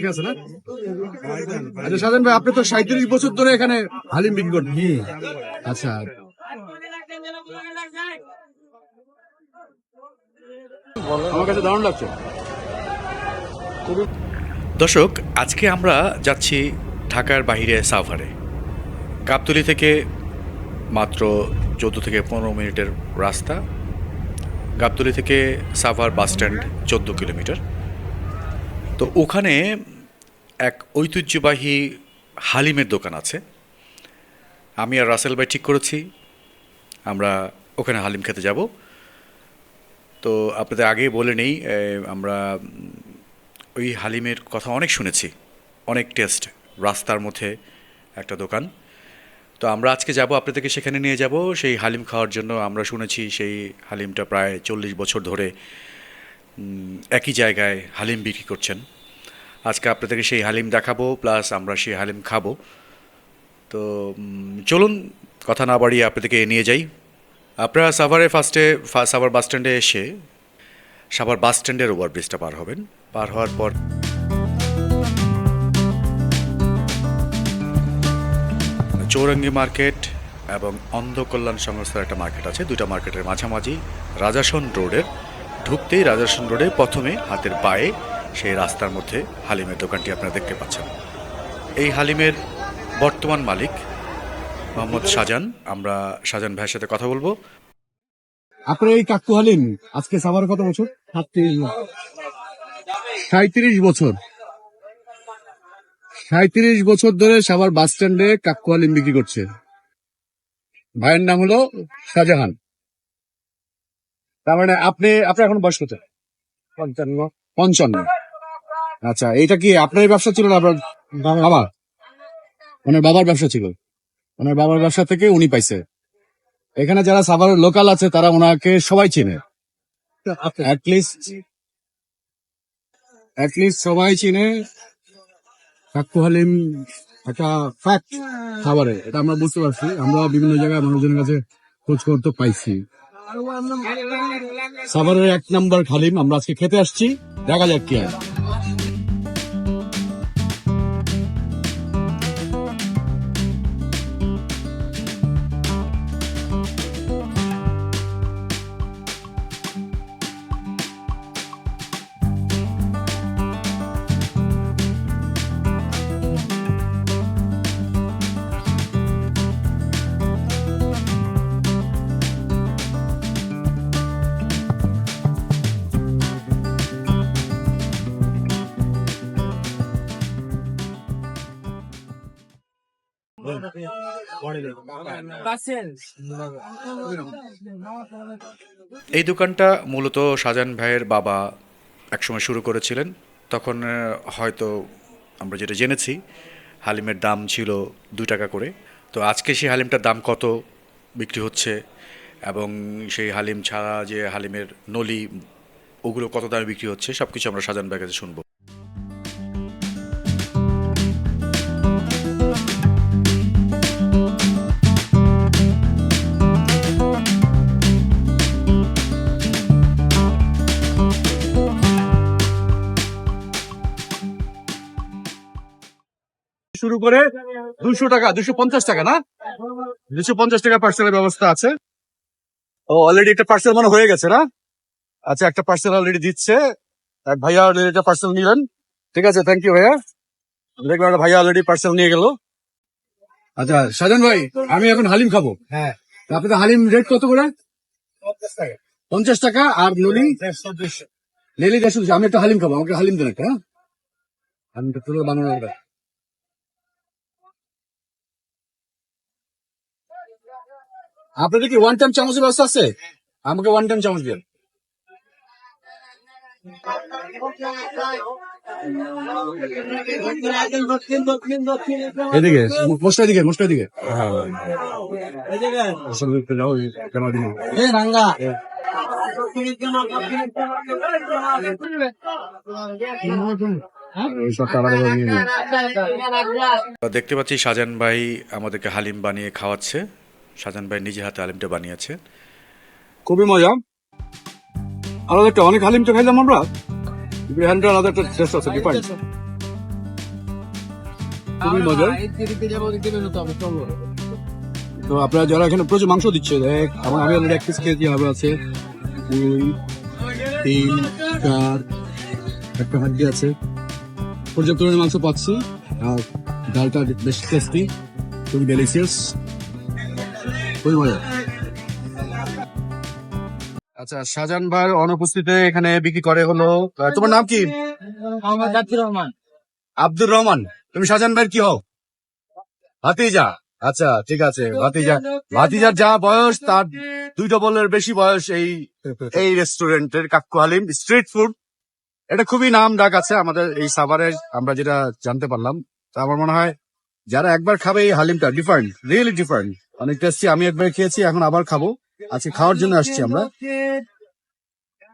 ঠিক আছে না? আচ্ছা সাজান ভাই আপনি তো সাঁত্রিশ বছর ধরে এখানে হালিম বিক্রি করতেন আচ্ছা। আমার কাছে দারুণ লাগছে। দর্শক আজকে আমরা যাচ্ছি ঢাকার বাইরে সাভারে। গাবতলি থেকে মাত্র চোদ্দ থেকে পনেরো মিনিটের রাস্তা। গাবতলি থেকে সাভার বাস স্ট্যান্ড চোদ্দ কিলোমিটার। তো ওখানে এক ঐতিহ্যবাহী হালিমের দোকান আছে। আমি আর রাসেল ভাই ঠিক করেছি। আমরা ওখানে হালিম খেতে যাব। তো আপনাদের আগেই বলে নেই আমরা ওই হালিমের কথা অনেক শুনেছি। অনেক টেস্ট, রাস্তার মধ্যে একটা দোকান। তো আমরা আজকে যাব, আপনাদেরকে সেখানে নিয়ে যাব। সেই হালিম খাওয়ার জন্য আমরা শুনেছি সেই হালিমটা প্রায় চল্লিশ বছর ধরে একই জায়গায় হালিম বিক্রি করছেন। আজকে আপনাদেরকে সেই হালিম দেখাবো প্লাস আমরা সেই হালিম খাব। তো চলুন, কথা না বাড়িয়ে আপনাদেরকে নিয়ে যাই। আপনারা সাভারে ফার্স্টে সাভার বাস স্ট্যান্ডে এসে, সাভার বাস স্ট্যান্ডের ওভার ব্রিজটা পার হবেন। পার হওয়ার পর চৌরঙ্গি মার্কেট এবং অন্ধকল্যাণ সংস্থার একটা মার্কেট আছে। দুইটা মার্কেটের মাঝামাঝি রাজাসন রোডের ঢুকতেই রাজাসন রোডে প্রথমে হাতের পায়ে সেই রাস্তার মধ্যে হালিমের দোকানটি আপনারা দেখতে পাচ্ছেন। এই হালিমের বর্তমান মালিক মোহাম্মদ শাহজান আমরা শাহজান ভাইয়ের সাথে কথা বলব। আপনার এই কাকু হালিম আজকে সাভার কত বছর? সাঁত্রিশ বছর। সাঁত্রিশ বছর। ধরে সাভার বাস স্ট্যান্ডে কাকু হালিম বিক্রি করছে। ভাইয়ের নাম হলো শাহজাহান। তার মানে আপনি আপনার এখন বয়স কত? পঞ্চান্ন। পঞ্চান্ন। আচ্ছা এটা কি আপনার ব্যবসা ছিল না আপনার বাবা ওনার বাবার ব্যবসা ছিল। ওনার বাবার ব্যবসা থেকে উনি পাইছে। এখানে যারা সাভারের লোকাল আছে, তারা ওনাকে সবাই চিনে। সবাই চিনে। হালিম একটা ফ্যাক্ট খাবারে এটা আমরা বুঝতে পারছি। আমরা বিভিন্ন জায়গায় মানুষজনের কাছে খোঁজ করতে পাইছি। সাভারের এক নাম্বার খালিম আমরা আজকে খেতে আসছি। দেখা যাক কি হয়। এই দোকানটা মূলত শাহজাহান ভাইয়ের বাবা একসময় শুরু করেছিলেন। তখন হয়তো আমরা যেটা জেনেছি, হালিমের দাম ছিল দু টাকা করে। তো আজকে সেই হালিমটার দাম কত বিক্রি হচ্ছে এবং সেই হালিম ছাড়া যে হালিমের নলি, ওগুলো কত দামে বিক্রি হচ্ছে সব কিছু আমরা শাহজাহান ভাইয়ের কাছে শুনব। করে দুশো টাকা দুশো পঞ্চাশ টাকা না? দুশো পঞ্চাশ টাকা পার্সেলের ব্যবস্থা আছে। ও অলরেডি একটা পার্সেল মানে হয়ে গেছে না? আচ্ছা একটা পার্সেল অলরেডি দিচ্ছে। এক ভাইয়া অলরেডি একটা পার্সেল নিলেন। ঠিক আছে থ্যাংক ইউ ভাইয়া। দেখবেন একটা ভাইয়া অলরেডি পার্সেল নিয়ে গেল। আচ্ছা সাজান ভাই আমি এখন হালিম খাব। হ্যাঁ। আপনাদের হালিম রেট কত করে? পঞ্চাশ টাকা। আর নলি? লেলি দেড়শো আমি একটা হালিম খাব আমাকে হালিম দেন একটা হ্যাঁ? হালিমটা তুলে বানানো আপনাদের কি ওয়ান টাইম চামচের ব্যবস্থা আছে? আমাকে ওয়ান টাইম চামচ দিন দিকে দেখতে পাচ্ছি শাহজাহান ভাই আমাদেরকে হালিম বানিয়ে খাওয়াচ্ছে। শাহজাহান ভাই নিজে হাতে আলিমটা বানিয়েছে খুবই মজা। আলাদা একটা অনেক হালিম তো খাইলাম আমরা। বিহানটা আলাদা একটা টেস্ট আছে ডিফারেন্ট খুবই মজার তো আপনারা যারা এখানে প্রচুর মাংস দিচ্ছে দেখ আমার আমি অলরেডি এক পিস খেয়েছি আরও আছে দুই তিন চার একটা হাড্ডি আছে। পর্যাপ্ত পরিমাণে মাংস পাচ্ছি আর ডালটা বেশ টেস্টি খুবই ডেলিসিয়াস মজা আচ্ছা শাহজাহান ভাইয়ের অনুপস্থিতিতে এখানে বিক্রি করে হলো। তোমার নাম কি? আব্দুর রহমান তুমি শাহজাহান ভাইয়ের কি হও? ভাতিজা। আচ্ছা ঠিক আছে ভাতিজা। ভাতিজার যা বয়স তার দুই ডবলের বেশি বয়স এই এই রেস্টুরেন্টের কাকু হালিম স্ট্রিট ফুড এটা খুবই নাম ডাক আছে আমাদের এই সাভারে আমরা যেটা জানতে পারলাম। তা আমার মনে হয় যারা একবার খাবে এই হালিমটা ডিফারেন্ট রিয়েলি ডিফারেন্ট অনেক টেস্টি আমি একবার খেয়েছি এখন আবার খাব। আজকে খাওয়ার জন্য আসছি আমরা।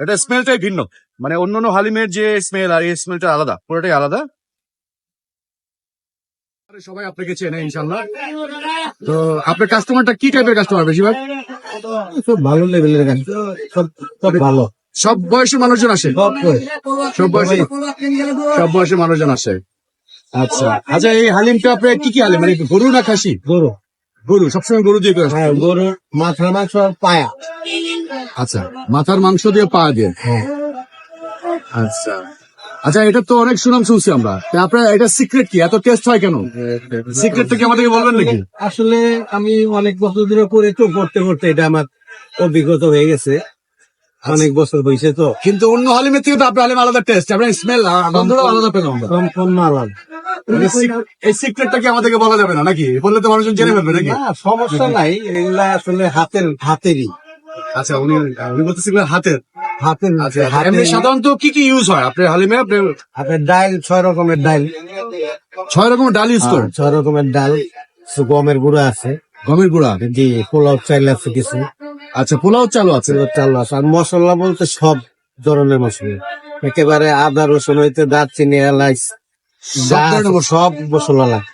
এটা স্মেলটাই ভিন্ন। মানে অন্যান্য হালিমের যে স্মেল আর এই স্মেলটা আলাদা পুরোটাই আলাদা। সবাই আপনাকে চেনে ইনশাল্লাহ তো আপনার কাস্টমারটা কি টাইপের কাস্টমার বেশিরভাগ খুব ভালো লেভেলের সব সব ভালো। সব বয়সের মানুষজন আসে? সব সব বয়সের সব বয়সের মানুষজন আসে। আচ্ছা। আচ্ছা এই হালিমটা আপনার কি কি হালিম? মানে গরু না খাসি? গরু। গরু সবসময় গরু দিয়ে করে। হ্যাঁ গরুর মাথার মাংস আর পায়া। আচ্ছা মাথার মাংস দিয়ে পা দিয়ে? হ্যাঁ। আচ্ছা। আচ্ছা এটা তো অনেক সুনাম শুনছি আমরা। আপনার এটা সিক্রেট কি? এত টেস্ট হয় কেন? সিক্রেট থেকে আমাদেরকে বলবেন নাকি? আসলে আমি অনেক বছর ধরে করে তো করতে করতে এটা আমার অভিজ্ঞতা হয়ে গেছে। অনেক বছর হয়েছে তো। কিন্তু অন্য হালিমের থেকে তো আপনার হালিম আলাদা টেস্ট আপনার স্মেল আলাদা পেলাম। আমরা। সম্পূর্ণ আলাদা এই সিক্রেটটা কি আমাদেরকে বলা যাবে না নাকি? বললে তো মানুষজন জেনে ফেলবে নাকি? সমস্যা নাই এগুলা আসলে হাতের হাতেরই। আচ্ছা উনি উনি বলতেছিলেন হাতের। হাতের আচ্ছা এমনি সাধারণত কি কি ইউজ হয়? আপনার হালিমে আপনি হাতের ডাল ছয় রকমের ডাল ছয় রকমের ডাল ইউজ করেন? ছয় রকমের ডাল গমের গুঁড়া আছে। গমের গুঁড়া? জি পোলাও চাইল আছে কিছু। আচ্ছা পোলাও চালু আছে চালু আছে। আর মশলা বলতে সব ধরনের মশলা। একেবারে আদা রসুন হইতে দারচিনি এলাইচ সব মশলা। লাগে।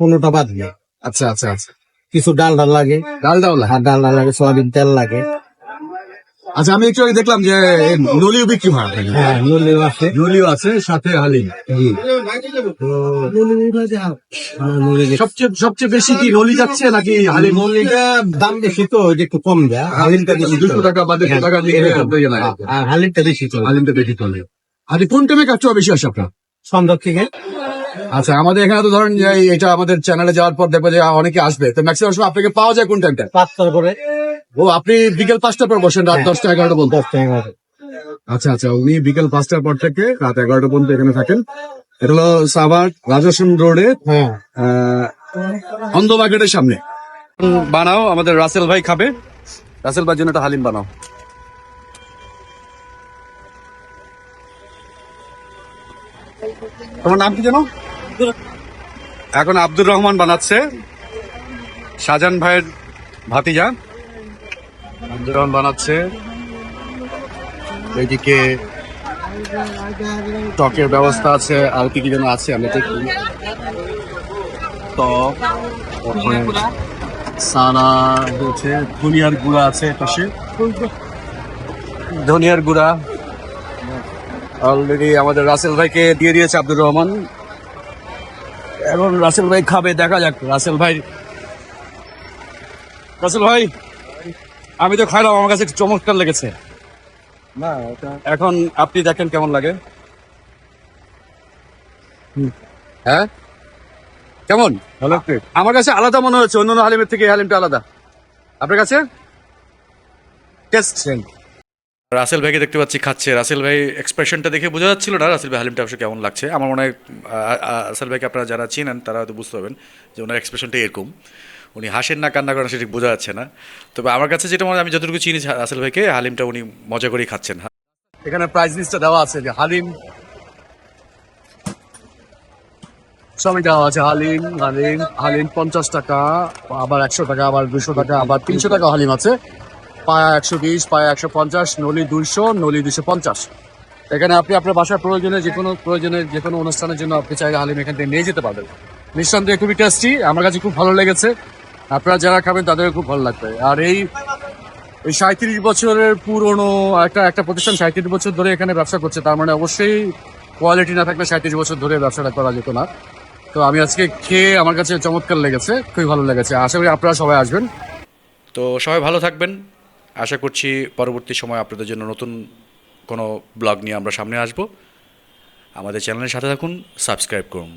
কোনোটা বাদ নেই। আচ্ছা আচ্ছা আচ্ছা। কিছু ডাল ডাল লাগে। ডাল ডাল হ্যাঁ ডাল ডাল লাগে সয়াবিন তেল লাগে। আচ্ছা আমি একটু আগে দেখলাম যে এ, নলিও বিক্রি হয়। হ্যাঁ নলিও আছে। নলিও আছে সাথে হালিম। সবচেয়ে সবচেয়ে বেশি কি নলি যাচ্ছে নাকি হালিম? নলিটা দাম বেশি তো একটু কম যায়। হালিমটা বেশি দুশো টাকা বা দেড়শো টাকা। দিয়ে লাগে। আর হালিমটা বেশি চলে। হালিমটা বেশি চলে। আর কোন টাইমে কাস্টমার বেশি আসে আপনার? সন্ধ্যা থেকে। আচ্ছা আমাদের এখানে তো ধরেন এটা আমাদের চ্যানেলে যাওয়ার পর দেখব যে অনেকে আসবে। তো ম্যাক্সিমাম সময় আপনাকে পাওয়া যায় কোন টাইমটা পাঁচটার করে ও আপনি বিকেল পাঁচটার পর বসেন রাত হ্যাঁ। দশটা এগারোটা বলতে আচ্ছা আচ্ছা উনি বিকেল পাঁচটার পর থেকে রাত এগারোটা পর্যন্ত এখানে থাকেন। এটা হলো সাভার রাজাসন রোডে হ্যাঁ। অন্ধ মার্কেটের সামনে। বানাও আমাদের রাসেল ভাই খাবে। রাসেল ভাইয়ের জন্য একটা হালিম বানাও। তোমার নাম কি জানো এখন আব্দুর রহমান বানাচ্ছে। শাহজাহান ভাইয়ের ভাতিজা। রহমান বানাচ্ছে। এইদিকে টকের ব্যবস্থা আছে, আর কি কি যেন আছে আমি তো টক সানা হচ্ছে ধনিয়ার গুঁড়া আছে পাশে। ধনিয়ার গুঁড়া। অলরেডি আমাদের রাসেল ভাইকে দিয়ে দিয়েছে আব্দুর রহমান। এখন রাসেল ভাই খাবে, দেখা যাক। রাসেল ভাই রাসেল ভাই আমি তো খাইলাম আমার কাছে চমৎকার লেগেছে। না এখন আপনি দেখেন কেমন লাগে। হ্যাঁ? কেমন? আমার কাছে আলাদা মনে হচ্ছে অন্যান্য হালিমের থেকে এই হালিমটা আলাদা। আপনার কাছে? টেস্ট রাসেল ভাইকে দেখতে পাচ্ছি খাচ্ছে। রাসেল ভাই এক্সপ্রেশনটা দেখে বোঝা যাচ্ছিল না রাসেল ভাই হালিমটা অবশ্য কেমন লাগছে। আমার মনে হয় রাসেল ভাইকে আপনারা যারা চিনেন তারা হয়তো বুঝতে পারবেন যে ওনার এক্সপ্রেশনটা এরকম। উনি হাসেন না, কান্না করেন, সেটা বোঝা যাচ্ছে না। তবে আমার কাছে যেটা মনে আমি যতটুকু চিনি রাসেল ভাইকে, হালিমটা উনি মজা করেই খাচ্ছেন। এখানে প্রাইস লিস্টটা দেওয়া আছে যে হালিম, সবই দেওয়া আছে, হালিম হালিম হালিম পঞ্চাশ টাকা, আবার একশো টাকা, আবার দুশো টাকা, আবার তিনশো টাকা হালিম আছে। পায়া একশো বিশ, পায়া একশো পঞ্চাশ, নলি দুইশো, নলি দুশো পঞ্চাশ। এখানে আপনি আপনার বাসার প্রয়োজনে যে কোনো প্রয়োজনে যে কোনো অনুষ্ঠানের জন্য আপনি চাইলে হালিম এখান থেকে নিয়ে যেতে পারবেন। নিঃসন্দেহে খুবই টেস্টি আমার কাছে খুব ভালো লেগেছে। আপনারা যারা খাবেন তাদের খুব ভালো লাগবে। আর এই এই সাঁত্রিশ বছরের পুরনো একটা একটা প্রতিষ্ঠান সাঁত্রিশ বছর ধরে এখানে ব্যবসা করছে, তার মানে অবশ্যই কোয়ালিটি না থাকলে সাঁত্রিশ বছর ধরে ব্যবসাটা করা যেত না। তো আমি আজকে খেয়ে আমার কাছে চমৎকার লেগেছে, খুবই ভালো লেগেছে। আশা করি আপনারা সবাই আসবেন। তো সবাই ভালো থাকবেন। আশা করছি পরবর্তী সময় আপনাদের জন্য নতুন কোনো ব্লগ নিয়ে আমরা সামনে আসব। আমাদের চ্যানেলের সাথে থাকুন, সাবস্ক্রাইব করুন।